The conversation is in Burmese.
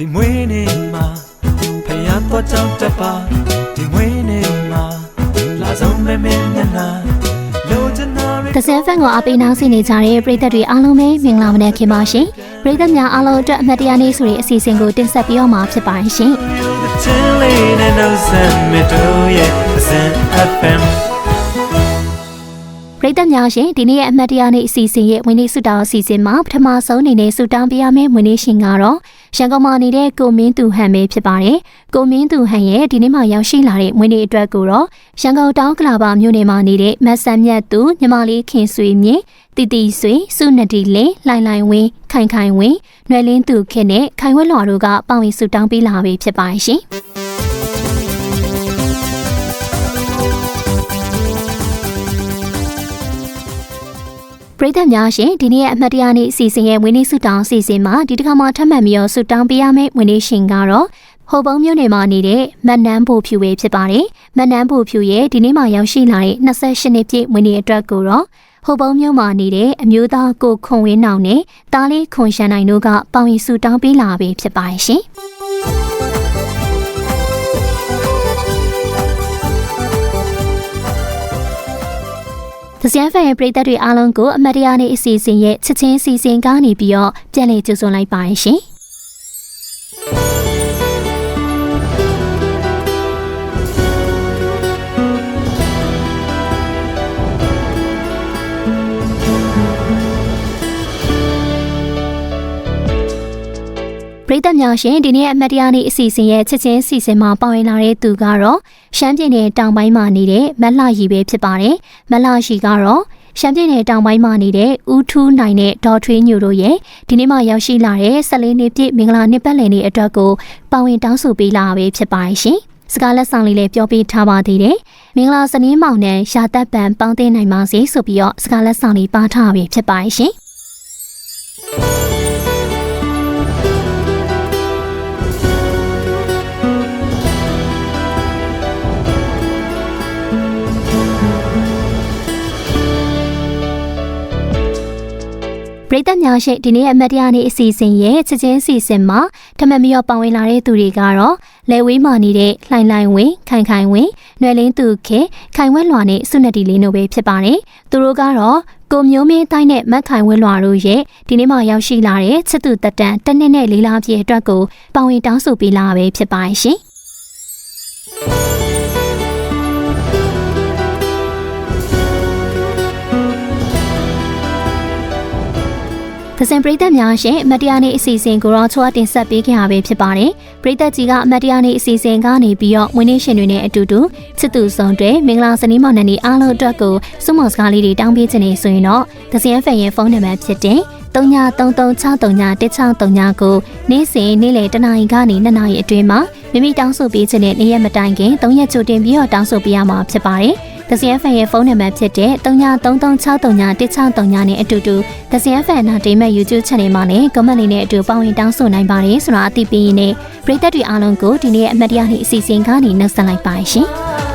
ဒီမွေးနေ့မှာဖယားတော့ကြောက်တပါဒီမွေးနေ့မှာလာဆုံးမဲမဲနနာကစဲဖန်ကိုအပိနောက်စီနေကြတဲ့ပရိသတ်တွေအားလုံးပဲမင်္ဂလာမနက်ခင်ပါရှင်ပရိသတ်များအားလုံးအတွက်အမှတ်တရနေ့ဆိုတဲ့အစီအစဉ်ကိုတင်ဆက်ပေးတော့မှာဖြစ်ပါရှင်ချင်းလေးနဲ့နှုတ်ဆက်မတို့ရဲ့အစံ FM ပရိသတ်များရှင်ဒီနေ့ရဲ့အမှတ်တရနေ့အစီအစဉ်ရဲ့ဝင်နေဆုတောင်းအစီအစဉ်မှာပထမဆုံးအနေနဲ့ဆုတောင်းပေးရမယ့်ဝင်နေရှင်ကတော့ ရန်ကုန်မှာနေတဲ့ကိုမင်းသူဟန်ပဲဖြစ်ပါတယ်ကိုမင်းသူဟန်ရဲ့ဒီနေ့မှရောက်ရှိလာတဲ့ဝင်းနေ့အတွက်ကိုတော့ရန်ကုန်တောင်ကလာပါမြို့နယ်မှာနေတဲ့မတ်ဆန်မြတ်သူညီမလေးခင်ဆွေမြင့်တီတီဆွေစုနတီလင်းလိုင်လိုင်ဝင်းခိုင်ခိုင်ဝင်းနွယ်လင်းသူခင်နဲ့ခိုင်ဝဲလွှာတို့ကပါဝင်ဆုတောင်းပေးလာပြီဖြစ်ပါတယ်ရှင် ပရိသတ်များရှင်ဒီနေ့ရဲ့အမှတ်တရနေ့အစီအစဉ်ရဲ့ဝင်းနေ့ဆုတောင်းအစီအစဉ်မှာဒီတစ်ခါမှထပ်မံပြီးတော့ဆုတောင်းပေးရမယ့်ဝင်းနေ့ရှင်ကတော့ဟိုပုံမြို့နယ်မှာနေတဲ့မတ်နန်းဘူဖြူဝေဖြစ်ပါတယ်။မတ်နန်းဘူဖြူရဲ့ဒီနေ့မှရောက်ရှိလာတဲ့28နှစ်ပြည့်ဝင်းနေ့အတွက်ကိုတော့ဟိုပုံမြို့မှာနေတဲ့အမျိုးသားကိုခွန်ဝင်းနောင်နဲ့တားလေးခွန်ရှန်နိုင်တို့ကပေါင်ရီဆုတောင်းပေးလာပြီဖြစ်ပါတယ်ရှင်။ သစရန်ဖန်ရဲ့ပရိသတ်တွေအားလုံးကိုအမတ်တရားနေ့အစီအစဉ်ရဲ့ချစ်ချင်းအစီအစဉ်ကနေပြီးတော့ပြန်လည်ကြိုဆိုလိုက်ပါရရှင်။ သတ်များရှင်ဒီနေ့အမတ်တရားနေ့အစီအစဉ်ရဲ့ချစ်ချင်းအစီအစဉ်မှာပါဝင်လာတဲ့သူကတော့ရှမ်းပြည်နယ်တောင်ပိုင်းမှာနေတဲ့မက်လှရီပဲဖြစ်ပါတယ်။မက်လှရီကတော့ရှမ်းပြည်နယ်တောင်ပိုင်းမှာနေတဲ့ဦးထူးနိုင်တဲ့ဒေါ်ထွေးညိုတို့ရဲ့ဒီနေ့မှရောက်ရှိလာတဲ့14နှစ်ပြည့်မင်္ဂလာနှစ်ပတ်လည်နေ့အတွက်ကိုပါဝင်တောင်းဆိုပေးလာပဲဖြစ်ပါတယ်ရှင်။စကားလက်ဆောင်လေးလည်းပြောပြထားပါသေးတယ်။မင်္ဂလာစနေမောင်နဲ့ရှာသက်ပံပေါင်းသိနိုင်ပါစေဆိုပြီးတော့စကားလက်ဆောင်လေးပါထားပြီဖြစ်ပါတယ်ရှင်။ ပရိသတ်များရှိဒီနေ့အမတ်တရားနေ့အစီအစဉ်ရဲ့ချက်ချင်းအစီအစဉ်မှာထမန်ပြီးတော့ပါဝင်လာတဲ့သူတွေကတော့လဲဝေးမာနေတဲ့လှိုင်လှိုင်ဝင်းခိုင်ခိုင်ဝင်းနွယ်လင်းသူခေခိုင်ဝက်လွာနဲ့စုနတီလေးတို့ပဲဖြစ်ပါတယ်။သူတို့ကတော့ကိုမျိုးမင်းတိုင်းနဲ့မတ်ခိုင်ဝက်လွာတို့ရဲ့ဒီနေ့မှရောက်ရှိလာတဲ့ချစ်သူတက်တန်တစ်နှစ်နဲ့လေးလပြည့်အတွက်ကိုပါဝင်တောင်းဆိုပေးလာပဲဖြစ်ပါရှင်။ သစင်ပရိသတ်များရှင်အမတ်တရားနေ့အစီအစဉ်ကိုတော့ချောတင်ဆက်ပေးခဲ့ရပဲဖြစ်ပါတယ်။ပရိသတ်ကြီးကအမတ်တရားနေ့အစီအစဉ်ကနေပြီးတော့ဝင်းနေရှင်တွေနဲ့အတူတူချစ်သူဆောင်တွေမင်္ဂလာစနေမောင်နှံနေ့အားလုံးအတွက်ကိုစုမော်စကားလေးတွေတောင်းပေးခြင်းနေဆိုရင်တော့သစင်ဖန်ရဲ့ဖုန်းနံပါတ်ဖြစ်တဲ့39336339ကိုနေ့စဉ်နေ့လယ်တနာရီကနေ2နာရီအတွင်းမှာမိမိတောင်းဆိုပေးခြင်းနဲ့နေ့ရက်မတိုင်ခင်3ရက်ချိုတင်ပြီးတော့တောင်းဆိုပေးရမှာဖြစ်ပါတယ်။ ဒဇင်ဖန်ရဲ့ဖုန်းနံပါတ်ဖြစ်တဲ့39336339နဲ့အတူတူဒဇင်ဖန်နာဒေးမဲ့ YouTube Channel မှာလည်း comment လေးနဲ့အတူပါဝင်တောင်းဆိုနိုင်ပါတယ်ဆိုတာအသိပေးရင်းနဲ့ပရိသတ်တွေအားလုံးကိုဒီနေ့အမှတ်တရနေ့အစီအစဉ်ကနေနှုတ်ဆက်လိုက်ပါရှင်။ Silly, the